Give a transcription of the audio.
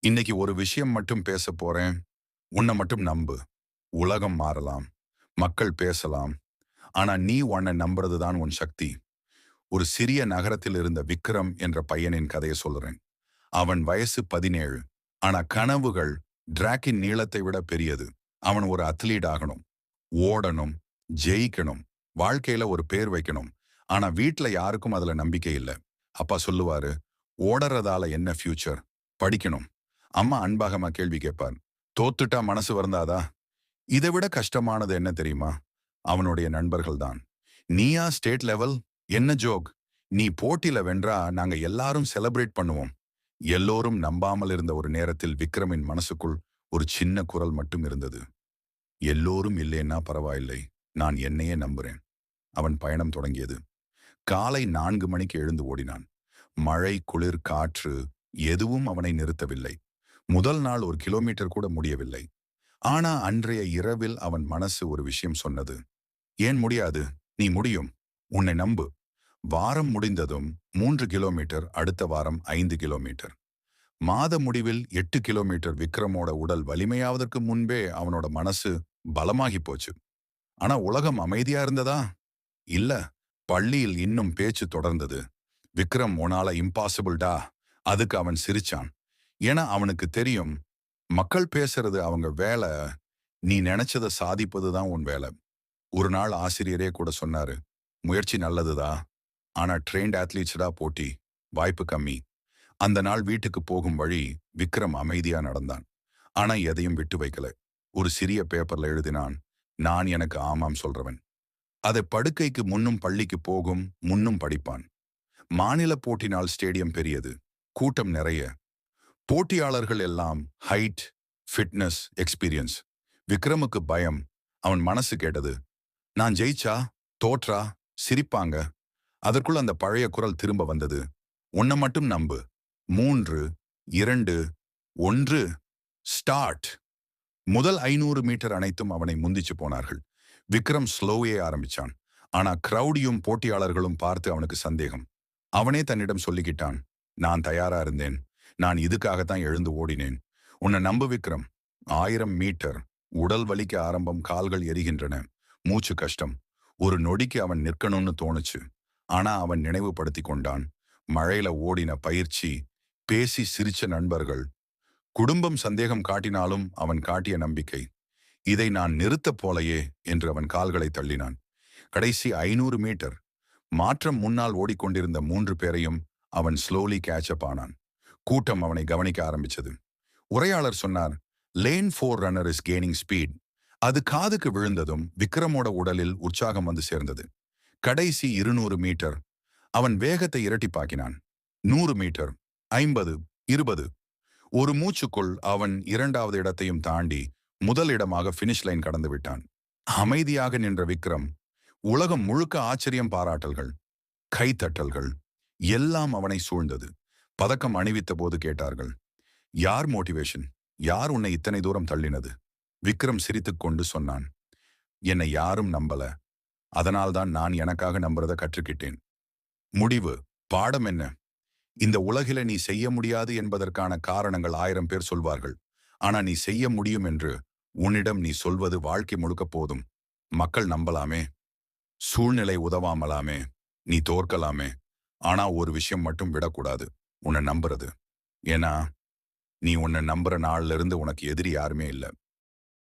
இன்னைக்கு ஒரு விஷயம் மட்டும் பேச போறேன். உன்னை மட்டும் நம்பு. உலகம் மாறலாம். மக்கள் பேசலாம். ஆனா நீ உன்னை நம்புறது தான் உன் சக்தி. ஒரு சிறிய நகரத்தில் இருந்த விக்ரம் என்ற பையனின் கதையை சொல்றேன். அவன் வயசு பதினேழு. ஆனா கனவுகள் டிராக்கின் நீளத்தை விட பெரியது. அவன் ஒரு அத்லீட் ஆகணும். ஓடணும். ஜெயிக்கணும். வாழ்க்கையில ஒரு பேர் வைக்கணும். ஆனா வீட்டுல யாருக்கும் அதுல நம்பிக்கை இல்லை. அப்பா சொல்லுவாரு ஓடறதால என்ன ஃபியூச்சர் படிக்கணும். அம்மா அன்பாகமா கேள்வி கேட்பார். தோத்துட்டா மனசு வருந்தாதா? இதை விட கஷ்டமானது என்ன தெரியுமா? அவனுடைய நண்பர்கள் தான் நீயா ஸ்டேட் லெவல்? என்ன ஜோக்? நீ போட்டியில வென்றா நாங்க எல்லாரும் செலிப்ரேட் பண்ணுவோம். எல்லோரும் நம்பாமல் இருந்த ஒரு நேரத்தில் விக்ரமின் மனசுக்குள் ஒரு சின்ன குரல் மட்டும் இருந்தது. எல்லோரும் இல்லைன்னா பரவாயில்லை. நான் என்னையே நம்புறேன். அவன் பயணம் தொடங்கியது. காலை நான்கு மணிக்கு எழுந்து ஓடினான். மழை குளிர் காற்று எதுவும் அவனை நிறுத்தவில்லை. முதல் நாள் ஒரு கிலோமீட்டர் கூட முடியவில்லை. ஆனா அன்றைய இரவில் அவன் மனசு ஒரு விஷயம் சொன்னது. ஏன் முடியாது? நீ முடியும். உன்னை நம்பு. வாரம் முடிந்ததும் மூன்று கிலோமீட்டர் அடுத்த வாரம் ஐந்து கிலோமீட்டர். மாத முடிவில் எட்டு கிலோமீட்டர் விக்ரமோட உடல் வலிமையாவதற்கு முன்பே அவனோட மனசு பலமாகி போச்சு. ஆனா உலகம் அமைதியா இருந்ததா? இல்ல. பள்ளியில் இன்னும் பேச்சு தொடர்ந்தது. விக்ரம் உனால இம்பாசிபிள்டா அதுக்கு அவன் சிரிச்சான். ஏன்னா அவனுக்கு தெரியும் மக்கள் பேசுறது அவங்க வேலை நீ நினைச்சதை சாதிப்பது தான் உன் வேலை. ஒரு நாள் ஆசிரியரே கூட சொன்னாரு முயற்சி நல்லதுதா ஆனா ட்ரெயின்ட் அத்லீட்ஸ்டா போட்டி வாய்ப்பு கம்மி. அந்த நாள் வீட்டுக்கு போகும் வழி விக்ரம் அமைதியா நடந்தான். ஆனா எதையும் விட்டு வைக்கல. ஒரு சிறிய பேப்பர்ல எழுதினான் நான் எனக்கு ஆமாம் சொல்றவன். அதை படுக்கைக்கு முன்னும் பள்ளிக்கு போகும் முன்னும் படிப்பான். மாநில போட்டினால் ஸ்டேடியம் பெரியது கூட்டம் நிறைய போட்டியாளர்கள் எல்லாம் ஹைட் ஃபிட்னஸ் எக்ஸ்பீரியன்ஸ் விக்ரமுக்கு பயம். அவன் மனசு கேட்டது. நான் ஜெயிச்சா? தோற்றா? சிரிப்பாங்க? அதற்குள் அந்த பழைய குரல் திரும்ப வந்தது. உன்னை மட்டும் நம்பு. மூன்று இரண்டு ஒன்று ஸ்டார்ட் முதல் ஐநூறு மீட்டர் அனைத்தும் அவனை முந்திச்சு போனார்கள். விக்ரம் ஸ்லோவே ஆரம்பிச்சான். ஆனா கிரௌடியும் போட்டியாளர்களும் பார்த்து அவனுக்கு சந்தேகம். அவனே தன்னிடம் சொல்லிக்கிட்டான். நான் தயாரா இருந்தேன். நான் இதுக்காகத்தான் எழுந்து ஓடினேன். உன்னை நம்பு விக்ரம். ஆயிரம் மீட்டர். உடல் வலிக்க ஆரம்பம் கால்கள் எரிகின்றன. மூச்சு கஷ்டம். ஒரு நொடிக்கு அவன் நிற்கணும்னு தோணுச்சு. ஆனா அவன் நினைவுபடுத்தி கொண்டான். மழையில ஓடின பயிற்சி பேசி சிரிச்ச நண்பர்கள். குடும்பம் சந்தேகம் காட்டினாலும் அவன் காட்டிய நம்பிக்கை. இதை நான் நிறுத்தப் போலையே என்று அவன் கால்களை தள்ளினான். கடைசி ஐநூறு மீட்டர். மாற்றம் முன்னால் ஓடிக்கொண்டிருந்த மூன்று பேரையும் அவன் ஸ்லோலி கேட்சப் ஆனான். கூட்டம் அவனை கவனிக்க ஆரம்பிச்சது. உரையாளர் சொன்னார் lane four runner is gaining speed அது காதுக்கு விழுந்ததும் விக்ரமோட உடலில் உற்சாகம் வந்து சேர்ந்தது. கடைசி இருநூறு மீட்டர். அவன் வேகத்தை இரட்டிப்பாக்கினான். நூறு மீட்டர் ஐம்பது இருபது. ஒரு மூச்சுக்குள் அவன் இரண்டாவது இடத்தையும் தாண்டி முதல் இடமாக பினிஷ் லைன் கடந்து விட்டான். அமைதியாக நின்ற விக்ரம் உலகம் முழுக்க ஆச்சரியம் பாராட்டல்கள் கைத்தட்டல்கள் எல்லாம் அவனை சூழ்ந்தது. பதக்கம் அணிவித்த போது கேட்டார்கள் யார் மோட்டிவேஷன் யார் உன்னை இத்தனை தூரம் தள்ளினது? விக்ரம் சிரித்துக் கொண்டு சொன்னான் என்னை யாரும் நம்பல. அதனால்தான் நான் எனக்காக நம்புறத கற்றுக்கிட்டேன். முடிவு. பாடம் என்ன? இந்த உலகில நீ செய்ய முடியாது என்பதற்கான காரணங்கள் ஆயிரம் பேர் சொல்வார்கள். ஆனா நீ செய்ய முடியும் என்று உன்னிடம் நீ சொல்வது வாழ்க்கை முழுக்க போதும். மக்கள் நம்பலாமே. சூழ்நிலை உதவாமலாமே. நீ தோற்கலாமே. ஆனா ஒரு விஷயம் மட்டும் விடக்கூடாது. உன்னை நம்புறது. ஏன்னா நீ உன்னை நம்புற நாள்ல இருந்து உனக்கு எதிரி யாருமே இல்லை.